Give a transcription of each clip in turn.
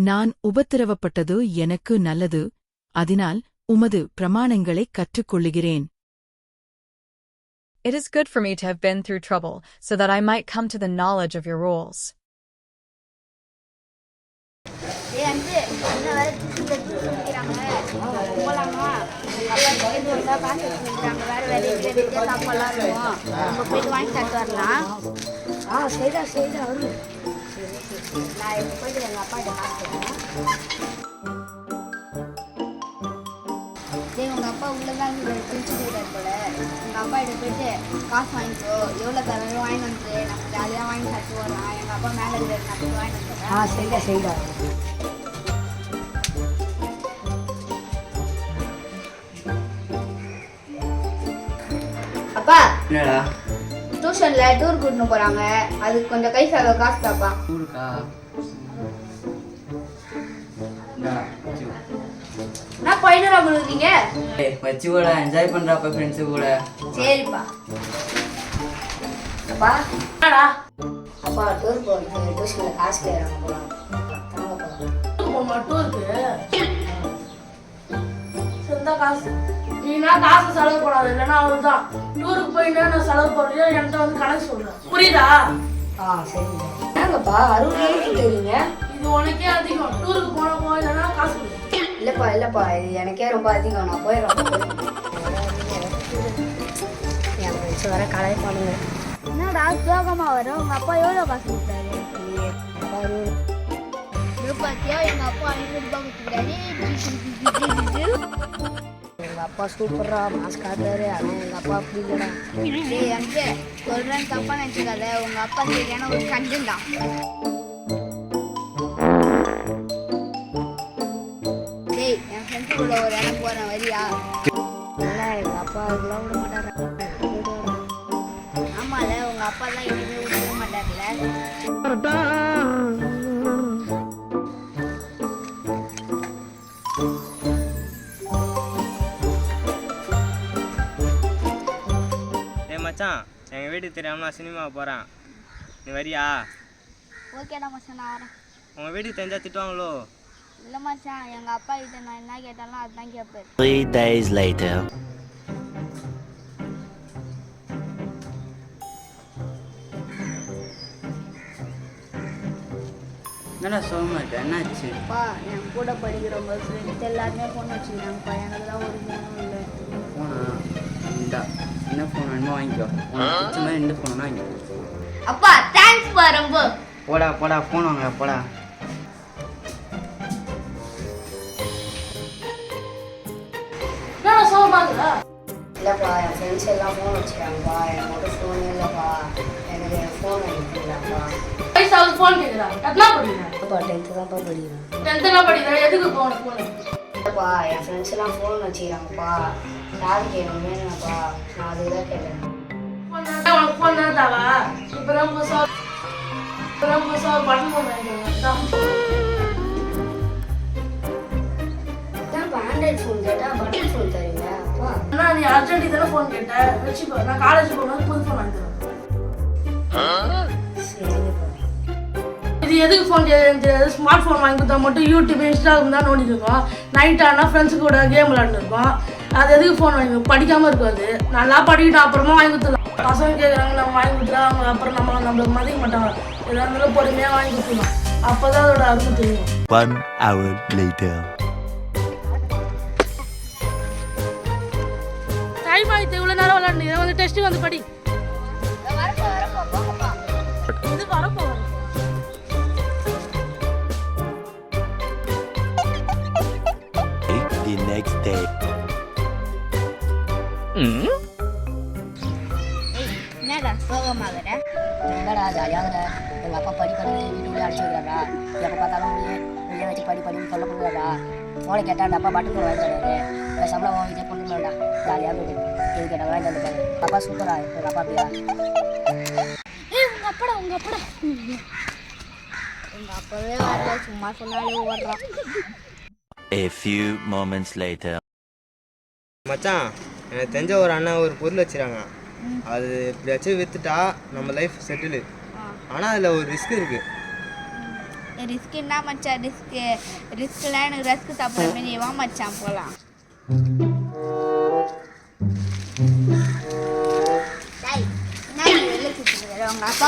நான் உபத்திரவப்பட்டது எனக்கு நல்லது அதனால் உமது பிரமாணங்களைக் கற்றுக்கொள்ளுகிறேன் It is good for me to have been through trouble, so that I might come to the knowledge of your rules. ஆ சரிடா சரிடா வரும் நான் இப்போ போயிட்டு எங்கள் அப்பா கிட்ட காசு உங்கள் அப்பா உள்ள தான் குளிச்சு போயிட்டார் போல எங்கள் அப்பா கிட்ட போயிட்டு காசு வாங்கிக்கோ எவ்வளோ தரணும் வாங்கி வந்து நம்ம ஜாலியாக வாங்கி சாப்பிட்டு வரலாம் எங்கள் அப்பா மேலே இருக்கிற நான் வாங்கி வந்துடுறேன் ஆ சரிடா சரிடா அப்பா. என்னடா? டியூஷன்ல டூர் கூட்டின்னு போறாங்க. அதுக்கு கொஞ்சம் கை செலவு காசு இந்தாடா, வச்சுக்கோ. நான் பதினூறு ரூபா கொடுக்குறீங்க ஏய், வச்சுக்கோடா என்ஜாய் பண்றப்ப ஃப்ரெண்ட்ஸு கூட. சரிப்பா. அப்பா. அப்பா டூர் போகிறது டியூஷன்ல காசு கேட்குறாங்க போலாம் தாங்கப்பா மட்டும் இருக்கு சொந்த காசு. நீனா காசு செலவு பண்ணாது இல்லைன்னா அவள்தான் டூருக்கு போயிட்டு நான் செலவு பண்ணுறியோ என்கிட்ட வந்து கணக்கு சொல்றேன் புரியுதா? ஆ சரிங்க என்னங்கப்பா அறுபது ரூபாய்க்கு தெரியுங்க இது உனக்கே அதிகம். டூருக்கு போனா போ இல்லைன்னா காசு. இல்லப்பா இல்லப்பா இது எனக்கே ரொம்ப அதிகம். நான் போயிடுறேன். என் வச்சு வர கலை பண்ணுங்க. என்னடா சோகமா வரும்? உங்க அப்பா எவ்வளோ காசு கொடுத்தாரு? பாத்தியா எங்க அப்பா ஐநூறு ரூபாய் கொடுத்துருக்காரு. அப்பா சூப்பரா மாஸ்க் காட்டுறாரு ஆனா எங்க அப்பா அப்படி இல்லடா டேய் அஞ்சு சொல்றேன் தப்பா நினைச்சுக்காத உங்க அப்பா சரியான ஒரு கண்டன் தான் டேய் என் ஃப்ரெண்ட்ஸ் கூட ஒரு இடம் போறேன் வரியா இல்லை எங்க அப்பா அதெல்லாம் விட மாட்டாரு ஆமால உங்க அப்பா தான் எதுவுமே விடவே மாட்டார்ல மச்சான் எங்கள் வீட்டுக்கு தெரியாமல் நான் சினிமாவுக்கு போகிறேன் நீ வரியா? ஓகேடா மச்சான் நான் வரேன். உங்கள் வீட்டுக்கு தெரிஞ்சால் திட்டுவாங்களோ? இல்லை மச்சான் எங்க அப்பா கிட்ட நான் என்ன கேட்டாலும் அதுதான் கேட்பாரு Three days later. என்னடா சொல்ல மாட்டேன் என்னாச்சு? அப்பா என் கூட படிக்கிறவங்க ஃப்ரெண்ட்ஸ் எல்லாருமே ஃபோன் வச்சுக்கிறாங்கப்பா எனக்கு தான் ஒரு ஃபோனும் இல்லை. போனா இந்தா. என்ன ஃபோன் வேணுமோ வாங்கிக்கோ. உனக்கு பிடிச்ச மாதிரி எந்த ஃபோன் வாங்கிக்கோ. அப்பா தேங்க்ஸ் பா ரொம்ப. போடா போடா ஃபோன் வாங்க போடா. இல்லைப்பா என் ஃப்ரெண்ட்ஸ் எல்லாம் ஃபோன் வச்சுக்கிறாங்கப்பா. எனக்கு மட்டும் ஃபோனே இல்லைப்பா. எனக்கு என் ஃபோன் வாங்கிக்கலாம்ப்பா வயசாவது ஃபோன் கேட்குறா எத்தனா படிக்கிறேன் அப்பா டென்த்து தான்ப்பா படிக்கிறேன் படிக்கிறேன் எதுக்கு இப்போ உனக்கு ஃபோன் இல்லைப்பா என் ஃப்ரெண்ட்ஸ் எல்லாம் ஃபோன் வச்சுக்கிறாங்கப்பா. எனக்கு வேணும்ப்பா நான் கேட்டேன் ஃபோன் தான் தாவா இப்போ தான் புதுசாக இப்போ தான் புதுசாக ஒரு பட்டன் ஃபோன் வாங்கிக்கிறேன் ஏன்ப்பா ஆண்ட்ராய்ட் ஃபோன் கேட்டால் பட்டன் ஃபோன் தருவீங்க அப்பா? அண்ணா நீ அர்ஜென்ட் தானே ஃபோன் கேட்ட? வச்சுக்கோ நான் காலேஜ் போகும்போது புது ஃபோன் வாங்கி தரேன் சரிங்கப்பா இது எதுக்கு ஃபோன் தெரியாது ஸ்மார்ட் ஃபோன் வாங்கி கொடுத்தா மட்டும் யூடியூப் இன்ஸ்டாகிராம் தான் நோண்டிட்டு இருக்கோம். நைட் ஆனால் ஃப்ரெண்ட்ஸு கூட கேம் விளாண்டுருக்கோம் அது எதுக்கு ஃபோன் வாங்கி படிக்காமல் இருக்கும் அது நல்லா படிக்கிட்டு அப்புறமா வாங்கி கொடுத்துடலாம். பசங்க கேட்குறாங்க நம்ம வாங்கி கொடுத்தா அவங்க அப்புறம் நம்ம நம்மளுக்கு மதிக்க மாட்டாங்க. எதாக இருந்தாலும் பொறுமையாக வாங்கி கொடுத்துடலாம். அப்போ தான் அதோட அருமை தெரியும். One hour later. டைம் ஆகிட்டு இவ்வளோ நேரம் விளாண்டு வந்து டெஸ்ட்டு வந்து படி. இது வரப்போ The next day. என்னடா சோகமாகற என்னடா ஜாலியாக எங்கள் அப்பா படி படி வீட்டுக்குள்ளே அடிச்சு வைக்கிறாரா எப்போ பார்த்தாலும் உள்ளே உள்ளே வச்சு படி படின்னு சொல்ல கொடுக்குறாரா ஃபோனை கேட்டால் அந்த அப்பா பாட்டு வாங்கி தராரு பேசாமல் உன் இதே பொண்ணு மேடா ஜாலியாக போயிட்டு இது கேட்டால் வாங்கி தந்துருக்காரு அப்பா சூப்பரா எங்கள் அப்பா அப்படியா ஏய் உங்க அப்படா உங்க அப்படா உங்க அப்பவே வரல சும்மா சொன்னாலே ஓடுறான் A few moments later. மச்சான் எனக்கு தெரிஞ்ச ஒரு அண்ணன் ஒரு பொருள் வச்சுறாங்க அது எப்படியாச்சும் விற்றுட்டா நம்ம லைஃப் செட்டிலு ஆனால் அதில் ஒரு ரிஸ்க் இருக்குது ரிஸ்க்குன்னா மச்சான்? ரிஸ்க்கு ரிஸ்க்லாம் எனக்கு ரஸ்க்கு சாப்பிட்ற மாரி வா மச்சான் போகலாம் உங்க அப்பா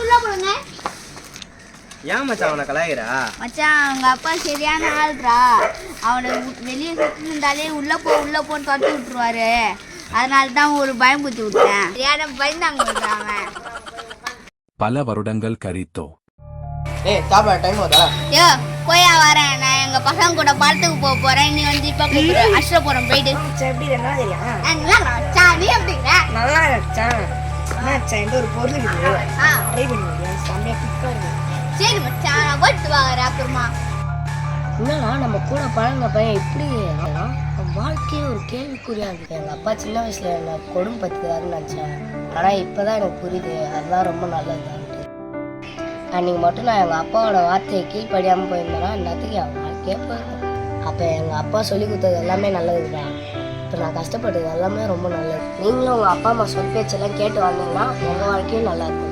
உள்ள போடுங்க ஏன் மச்சான் அவனை கலாயிரா மச்சான் அவங்க அப்பா சரியான ஆள்றா அவனை வெளியே சுற்றி இருந்தாலே உள்ள போ உள்ள போன்னு தொட்டு விட்டுருவாரு. அதனால தான் ஒரு பயம் குத்தி விட்டேன். சரியான பயந்தாங்க அவன். பல வருடங்கள் கழித்தோ. ஏய் சாப்பிட டைம் ஆகுதா? யோ போயா வரேன். நான் எங்க பசங்க கூட படத்துக்கு போக போறேன். நீ வந்து இப்ப கூப்பிடு அஷ்டபுரம் போயிட்டு. எப்படி தெரியும்? நல்லா மச்சான் நீ எப்படிங்கிற நல்லா இந்த ஒரு பொருள் ட்ரை பண்ணி செம்மையா பிக்கா இருக்கு. சரி மச்சான் நான் போட்டு வாங்குறேன் அப்புறமா? என்னன்னா நம்ம கூட பழங்க பையன் இப்படி அவன் வாழ்க்கையே ஒரு கேள்விக்குறியா இருக்கு எங்கள் அப்பா சின்ன வயசுல என்ன கொடும் பத்துக்காருன்னு நினச்சேன். ஆனால் இப்போ தான் எனக்கு புரியுது. அதுதான் ரொம்ப நல்லதுதான்ட்டு. அன்றைக்கி மட்டும் நான் எங்கள் அப்பாவோட வார்த்தையை கீழ்ப்படியாமல் போயிருந்தேன்னா எல்லாத்துக்கும் என் வாழ்க்கையே போயிருக்கும்? அப்போ எங்கள் அப்பா சொல்லி கொடுத்தது எல்லாமே நல்லது தான் இப்போ நான் கஷ்டப்பட்டது எல்லாமே ரொம்ப நல்லது. நீங்களும் உங்கள் அப்பா அம்மா சொல் பேச்செல்லாம் கேட்டு வந்தீங்கன்னா உங்கள் வாழ்க்கையும் நல்லா இருக்கும்.